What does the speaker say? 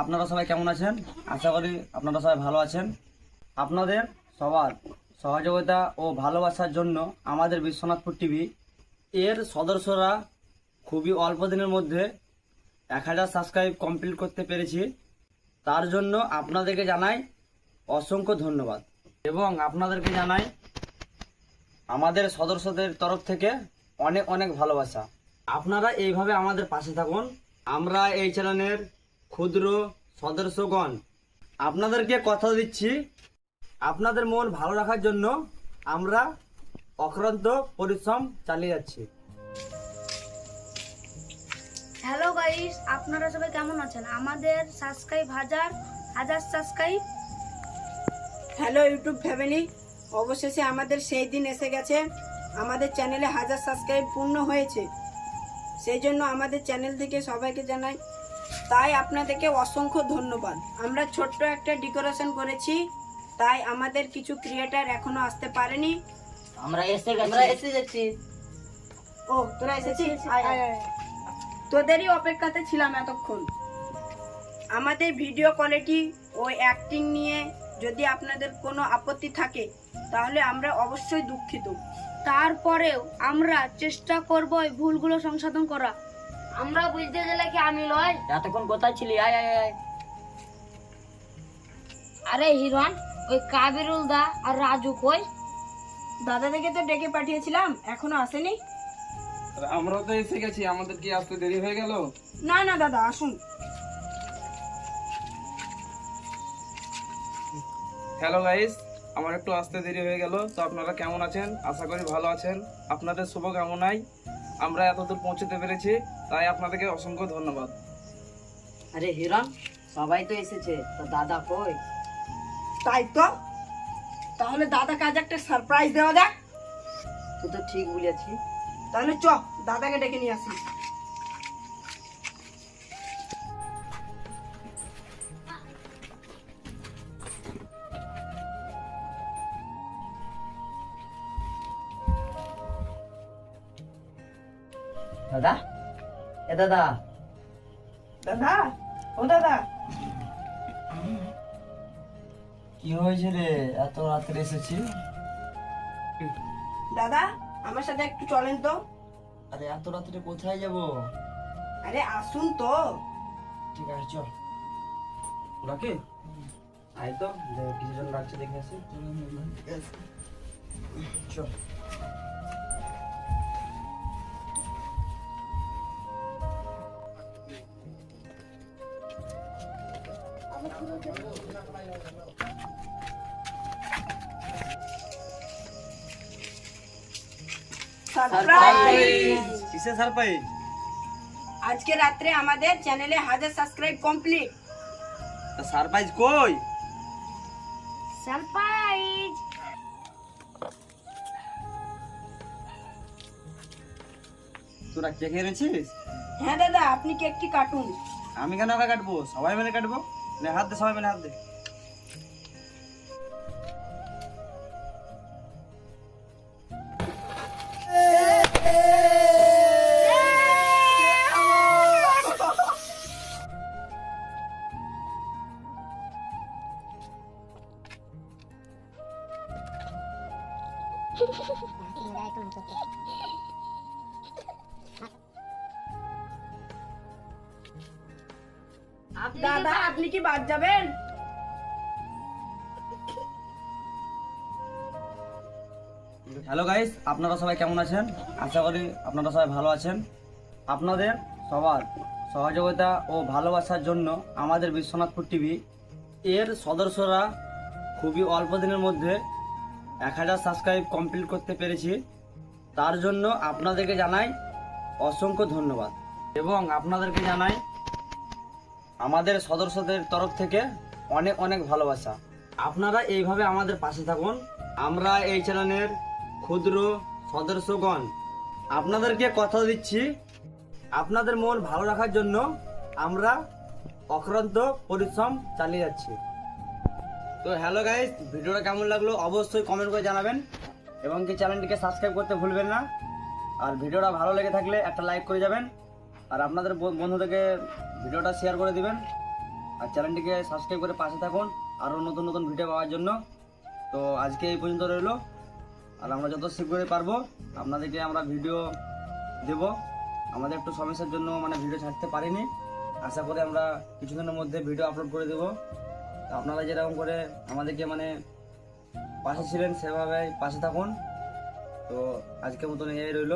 আপনারা সবাই কেমন আছেন? আশা করি আপনারা সবাই ভালো আছেন। আপনাদের সবার সহযোগিতা ও ভালোবাসার জন্য আমাদের বিশ্বনাথপুর টিভি এর সদস্যরা খুবই অল্প দিনের মধ্যে এক হাজার সাবস্ক্রাইব কমপ্লিট করতে পেরেছি। তার জন্য আপনাদেরকে জানাই অসংখ্য ধন্যবাদ এবং আপনাদেরকে জানাই আমাদের সদস্যদের তরফ থেকে অনেক অনেক ভালোবাসা। আপনারা এইভাবে আমাদের পাশে থাকুন। আমরা এই চ্যানেলের ক্ষুদ্র সদস্যগণ আপনাদেরকে কথা দিচ্ছি। আপনাদের মন ভালো রাখার জন্য আমরা অক্রান্ত পরিশ্রম চালিয়ে যাচ্ছি। হ্যালো গাইস আপনারা সবাই কেমন আছেন? আমাদের সাবস্ক্রাইব হাজার হাজার সাবস্ক্রাইব হ্যালো ইউটিউব ফ্যামিলি অবশেষে আমাদের সেই দিন এসে গেছে। আমাদের চ্যানেলে হাজার সাবস্ক্রাইব পূর্ণ হয়েছে। সেই জন্য আমাদের চ্যানেল থেকে সবাইকে জানাই তাই আপনাদেরকে অসংখ্য ধন্যবাদ। আমরা ছোট্ট একটা ডেকোরেশন করেছি তাই আমাদের কিছু ক্রিয়েটার এখনও আসতে পারেনি। আমরা এসে আমরা এসে যাচ্ছি ও তোরা এসেছিস? আয়, আয়, আয়। তোদেরই অপেক্ষাতে ছিলাম এতক্ষণ। আমাদের ভিডিও কোয়ালিটি ও অ্যাক্টিং নিয়ে যদি আপনাদের কোনো আপত্তি থাকে তাহলে আমরা অবশ্যই দুঃখিত। তারপরেও আমরা চেষ্টা করব এই ভুলগুলো সংশোধন করা। আমরা বুঝতে গেলে কি আমি লয়? এতক্ষণ কোথায় ছিলি? আয় আয় আয়। আরে হিরণ ওই কাবিরুল দা আর রাজু কই? দাদা থেকে তো ডেকে পাঠিয়েছিলাম এখনও আসেনি। আমরা তো এসে গেছি আমাদের কি আসতে দেরি হয়ে গেল? না না দাদা আসুন। হ্যালো গাইস আমার একটু আসতে দেরি হয়ে গেল তো আপনারা কেমন আছেন? আশা করি ভালো আছেন। আপনাদের শুভ কামনায় আমরা এতদূর পৌঁছতে পেরেছি তাই আপনাদেরকে অসংখ্য ধন্যবাদ। আরে হিরণ সবাই তো এসেছে তো দাদা কই? তাই তো। তাহলে দাদাকে আজ একটা সারপ্রাইজ দেওয়া যাক। তুই তো ঠিক বলেছি তাহলে চ দাদাকে ডেকে নিয়ে আসি। দাদা? এ দাদা। দাদা? ও দাদা। কি হয়েছে রে? এত রাত্রে এসেছি? দাদা আমার সাথে একটু চলেন তো। আরে এত রাত্রে কোথায় যাব? আরে আসুন তো। ঠিক আছে চল। ওরাকে আয় তো দে- কিছুজন ডাকছে দেখে আসি। চল। সারপ্রাইজ কিসে সারপ্রাইজ আজকে রাত্রে আমাদের চ্যানেলে হাজার সাবস্ক্রাইব কমপ্লিট সারপ্রাইজ কই? সারপ্রাইজ তোরা কে খেয়ে এনেছিস? হ্যাঁ দাদা আপনি কেকটি কাটুন। আমি কেন একা কাটবো? সবাই মিলে কাটবো? নে হাত দে সবাই মিলে হাত দে। দাদা, আপনি কি বাদ যাবেন? হ্যালো গাইস আপনারা সবাই কেমন আছেন? আশা করি আপনারা সবাই ভালো আছেন। আপনাদের সবার সহযোগিতা ও ভালোবাসার জন্য আমাদের বিশ্বনাথপুর টিভি এর সদস্যরা খুবই অল্প দিনের মধ্যে এক হাজার সাবস্ক্রাইব কমপ্লিট করতে পেরেছি। তার জন্য আপনাদেরকে জানাই অসংখ্য ধন্যবাদ। এবং আপনাদেরকে জানাই আমাদের সদস্যদের তরফ থেকে অনেক অনেক ভালোবাসা। আপনারা এইভাবে আমাদের পাশে থাকুন। আমরা এই চ্যানেলের ক্ষুদ্র সদস্যগণ। আপনাদেরকে কথা দিচ্ছি, আপনাদের মন ভালো রাখার জন্য আমরা অক্রান্ত পরিশ্রম চালিয়ে যাচ্ছি। তো হ্যালো গাইজ ভিডিওটা কেমন লাগল অবশ্যই কমেন্ট করে জানাবেন। এবং কি চ্যানেলটিকে সাবস্ক্রাইব করতে ভুলবেন না। আর ভিডিওটা ভালো লেগে থাকলে একটা লাইক করে যাবেন। আর আপনাদের বন্ধুদেরকে ভিডিওটা শেয়ার করে দিবেন। আর চ্যানেলটিকে সাবস্ক্রাইব করে পাশে থাকুন। আরও নতুন নতুন ভিডিও পাওয়ার জন্য। তো আজকে এই পর্যন্ত রইল। আর আমরা যত শীঘ্রই পারব, আপনাদেরকে আমরা ভিডিও দেব। আমাদের একটু সমস্যার জন্য মানে ভিডিও ছাড়তে পারিনি। আশা করি আমরা কিছুদিনের মধ্যে ভিডিও আপলোড করে দেবো। আপনারা যেরকম করে আমাদেরকে মানে পাশে ছিলেন সেভাবে পাশে থাকুন। তো আজকের মতন এই রইল।